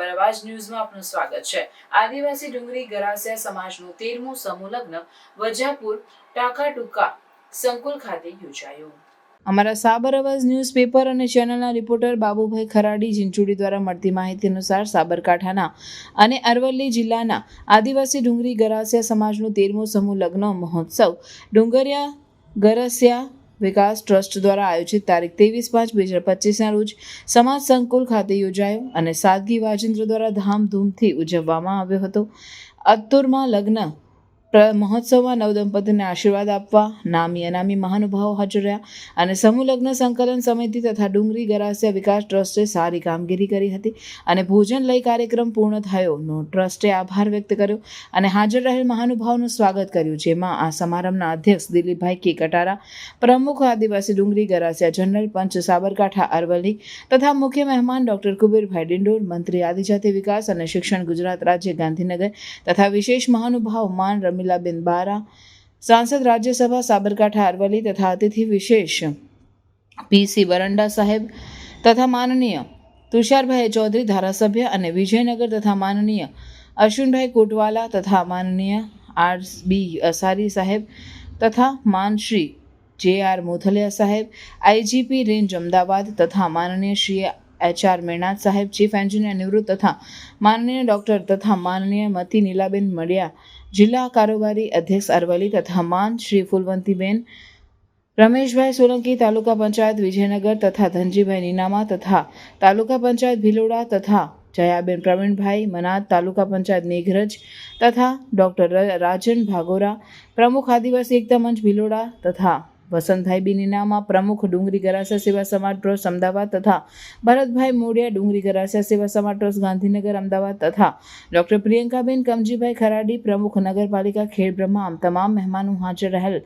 સાબર અવાજ ન્યૂઝમાં આપનું સ્વાગત છે. આદિવાસી ડુંગરી ગરાસિયા સમાજનું તેરમું સમૂહ લગ્ન વજાપુર ટાકાટુકા સંકુલ ખાતે યોજાયું. અમારા સાબર અવાજ ન્યૂઝપેપર અને ચેનલના રિપોર્ટર બાબુભાઈ ખરાડી જીંચુડી દ્વારા મળતી માહિતી અનુસાર સાબરકાંઠાના અને અરવલ્લી જિલ્લાના આદિવાસી ડુંગરી ગરાસિયા સમાજનું તેરમું સમૂહ લગ્ન મહોત્સવ ડુંગરિયા ગરસિયા વિકાસ ટ્રસ્ટ દ્વારા આયોજિત તારીખ ત્રેવીસ પાંચ બે હજાર પચીસના રોજ સમાજ સંકુલ ખાતે યોજાયો અને સાદગી વાજેન્દ્ર દ્વારા ધામધૂમથી ઉજવવામાં આવ્યો હતો. અત્તુરમાં લગ્ન મહોત્સવમાં નવદંપતિને આશીર્વાદ આપવા નામી અનામી મહાનુભાવો હાજર રહ્યા અને સમૂહ લગ્ન સંકલન સમિતિ તથા ડુંગરી ગરાસિયા વિકાસ ટ્રસ્ટે સારી કામગીરી કરી હતી અને ભોજન લઈ કાર્યક્રમ પૂર્ણ થયો. નો, ટ્રસ્ટે આભાર વ્યક્ત કર્યો અને હાજર રહેલ મહાનુભાવનું સ્વાગત કર્યું, જેમાં આ સમારંભના અધ્યક્ષ દિલીપભાઈ કે કટારા પ્રમુખ આદિવાસી ડુંગરી ગરાસિયા જનરલ પંચ સાબરકાંઠા અરવલ્લી તથા મુખ્ય મહેમાન ડોક્ટર કુબેરભાઈ ડિંડોર, મંત્રી આદિજાતિ વિકાસ અને શિક્ષણ ગુજરાત રાજ્ય ગાંધીનગર તથા વિશેષ મહાનુભાવ માન રમીલાબેન બારા, સાંસદ રાજ્યસભા સાબરકાંઠા અરવલ્લી તથા અતિથિ વિશેષ પીસી બરંડા સાહેબ તથા માનનીય તુષારભાઈ ચૌધરી ધારાસભ્ય અને વિજયનગર તથા માનનીય અશ્વિનભાઈ કોટવાલા તથા માનનીય આર બી અસારી સાહેબ તથા માનશ્રી જે આર મોથલિયા સાહેબ આઈજીપી રેન્જ અમદાવાદ તથા માનનીય શ્રી એચ આર મેણાત સાહેબ, ચીફ એન્જિનિયર નિવૃત્ત તથા માનનીય ડૉક્ટર તથા માનનીય મતી નીલાબેન મળ્યા જિલ્લા કારોબારી અધ્યક્ષ અરવલી તથા માન શ્રી ફૂલવંતીબેન, રમેશભાઈ સોલંકી તાલુકા પંચાયત વિજયનગર તથા ધનજીભાઈ નીનામા તથા તાલુકા પંચાયત ભિલોડા તથા જયાબેન પ્રવીણભાઈ મનાત તાલુકા પંચાયત મેઘરજ તથા ડૉક્ટર રાજન ભાગોરા, પ્રમુખ આદિવાસી એકતા મંચ ભિલોડા તથા વસંતભાઈ બિનીનામાં નીનામા પ્રમુખ ડુંગરી ગરાસિયા સેવા સમાજ ટ્રસ્ટ, અમદાવાદ તથા ભરતભાઈ મોડિયા ડુંગરી ગરાસિયા સેવા સમાજ ટ્રસ્ટ, ગાંધીનગર, અમદાવાદ તથા ડૉક્ટર પ્રિયંકાબેન કમજીભાઈ ખરાડી, પ્રમુખ નગરપાલિકા ખેડબ્રહ્મા તમામ મહેમાનો હાજર રહેલ.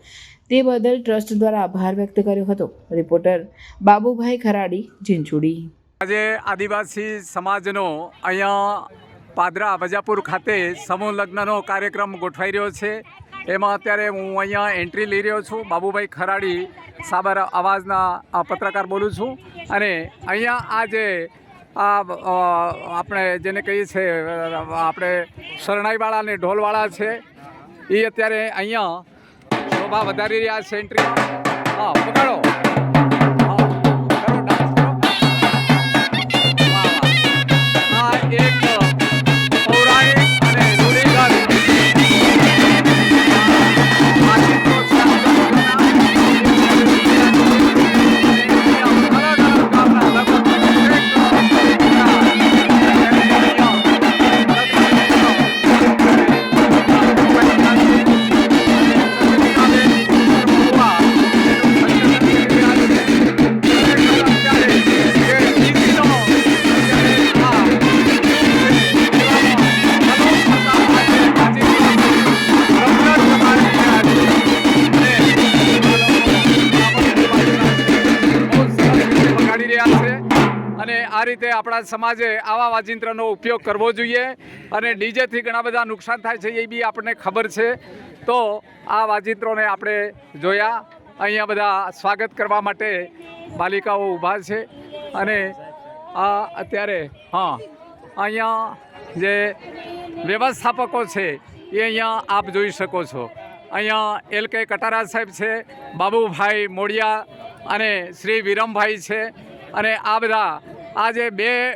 તે બદલ ટ્રસ્ટ દ્વારા આભાર વ્યક્ત કર્યો હતો. રિપોર્ટર બાબુભાઈ ખરાડી, જીંચુડી. આજે આદિવાસી સમાજનો અહીંયા પાદરા વજાપુર ખાતે સમૂહ લગ્નનો કાર્યક્રમ ગોઠવાઈ રહ્યો છે. એમાં અત્યારે હું અહીંયા એન્ટ્રી લઈ રહ્યો છું. બાબુભાઈ ખરાડી સાબર અવાજના પત્રકાર બોલું છું. અને અહીંયા આ જે આ આપણે જેને કહીએ છીએ આપણે શરણાઈવાળા અને ઢોલવાળા છે, એ અત્યારે અહીંયા શોભા વધારી રહ્યા છે એન્ટ્રીમાં હા, પકડો. આ રીતે આપણા સમાજે આવા વાજિંત્રનો ઉપયોગ કરવો જોઈએ અને ડીજેથી ઘણા બધા નુકસાન થાય છે એ બી આપણને ખબર છે. તો આ વાજિંત્રોને આપણે જોયા. અહીંયા બધા સ્વાગત કરવા માટે બાલિકાઓ ઊભા છે અને આ અત્યારે, હા, અહીંયા જે વ્યવસ્થાપકો છે એ અહીંયા આપ જોઈ શકો છો. અહીંયા એલ કે કટારા સાહેબ છે, બાબુભાઈ મોડિયા અને શ્રી વિરમભાઈ છે અને આ બધા આ જે બે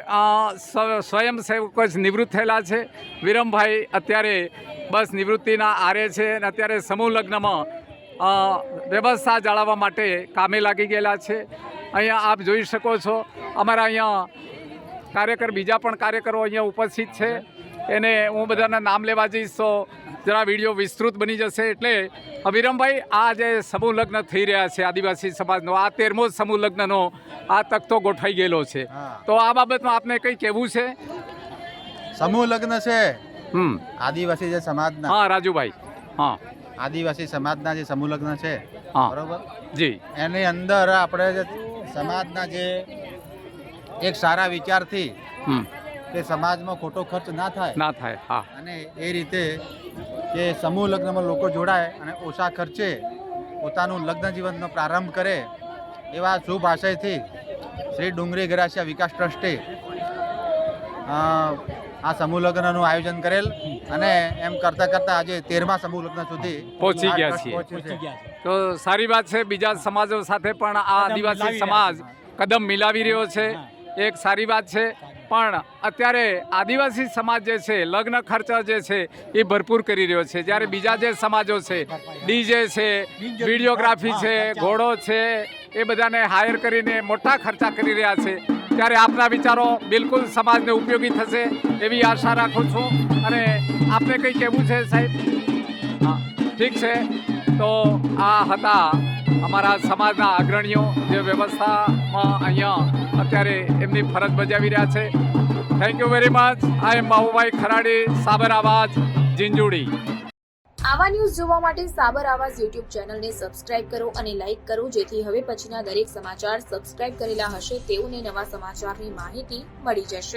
સ્વ- સ્વયંસેવકો જ નિવૃત્ત થયેલા છે. વિરમભાઈ અત્યારે બસ નિવૃત્તિના આરે છે અને અત્યારે સમૂહ લગ્નમાં વ્યવસ્થા જાળવવા માટે કામે લાગી ગયેલા છે. અહીંયા આપ જોઈ શકો છો, અમારા અહીંયા કાર્યકર, બીજા પણ કાર્યકરો અહીંયા ઉપસ્થિત છે. એને હું બધાના નામ લેવા જઈશ, તો જરા વીડિયો વિસ્તૃત બની જશે એટલે વિરમભાઈ આ જે સમૂહ લગ્ન થઈ રહ્યા છે આદિવાસી સમાજનો આ તેરમો સમૂહ લગ્નનો આ તખતો ગોઠવાઈ ગયેલો છે. તો આ બાબતમાં આપને કંઈ કહેવું છે? સમૂહ લગ્ન છે? હમ. આદિવાસી જે સમાજના. હા રાજુભાઈ. હા. આદિવાસી સમાજના જે સમૂહ લગ્ન છે બરોબર? જી. એની અંદર આપણે જે સમાજના જે એક સારા વિચારથી કે સમાજમાં ખોટો ખર્ચ ના થાય. ના થાય હા. અને એ રીતે કે સમૂહ લગ્નમાં લોકો જોડાય અને ઓછા ખર્ચે પોતાનું લગ્ન જીવનનો પ્રારંભ કરે એવા શુભ આશયથી શ્રી ડુંગરી ગરાસિયા વિકાસ ટ્રસ્ટે અ, આ સમૂહ લગ્નનું આયોજન કરેલ અને એમ કરતાં કરતાં આજે તેરમા સમૂહ લગ્ન સુધી પહોંચી ગયા છીએ. છે. તો સારી વાત છે બીજા સમાજો સાથે પણ આ આદિવાસી સમાજ કદમ મિલાવી રહ્યો છે એક સારી વાત છે. પણ અત્યારે આદિવાસી સમાજ જે છે, લગ્ન ખર્ચા જે છે, એ ભરપૂર કરી રહ્યો છે. જ્યારે બીજા જે સમાજો છે, ડીજે છે, વિડીયોગ્રાફી છે, ઘોડો છે, એ બધાને હાયર કરીને મોટા ખર્ચા કરી રહ્યા છે. ત્યારે આપના વિચારો બિલકુલ સમાજને ઉપયોગી થશે એવી આશા રાખું છું. અને આપને કંઈ કહેવું છે સાહેબ? હા, ઠીક છે. તો આ હતા અમારા સમાજના અગ્રણીઓ જે વ્યવસ્થામાં અહીંયા અત્યારે એમની ફરજ બજાવી રહ્યા છે. Thank you very much I am Babubhai Kharadi Sabar Awaaz Jhinjhudi આવા ન્યૂઝ જોવા માટે સાબર આવાજ યુટ્યુબ ચેનલને સબસ્ક્રાઇબ કરો અને લાઇક કરો, જેથી હવે પછીના દરેક સમાચાર સબસ્ક્રાઇબ કરેલા હશે તેઓને નવા સમાચારની માહિતી મળી જશે.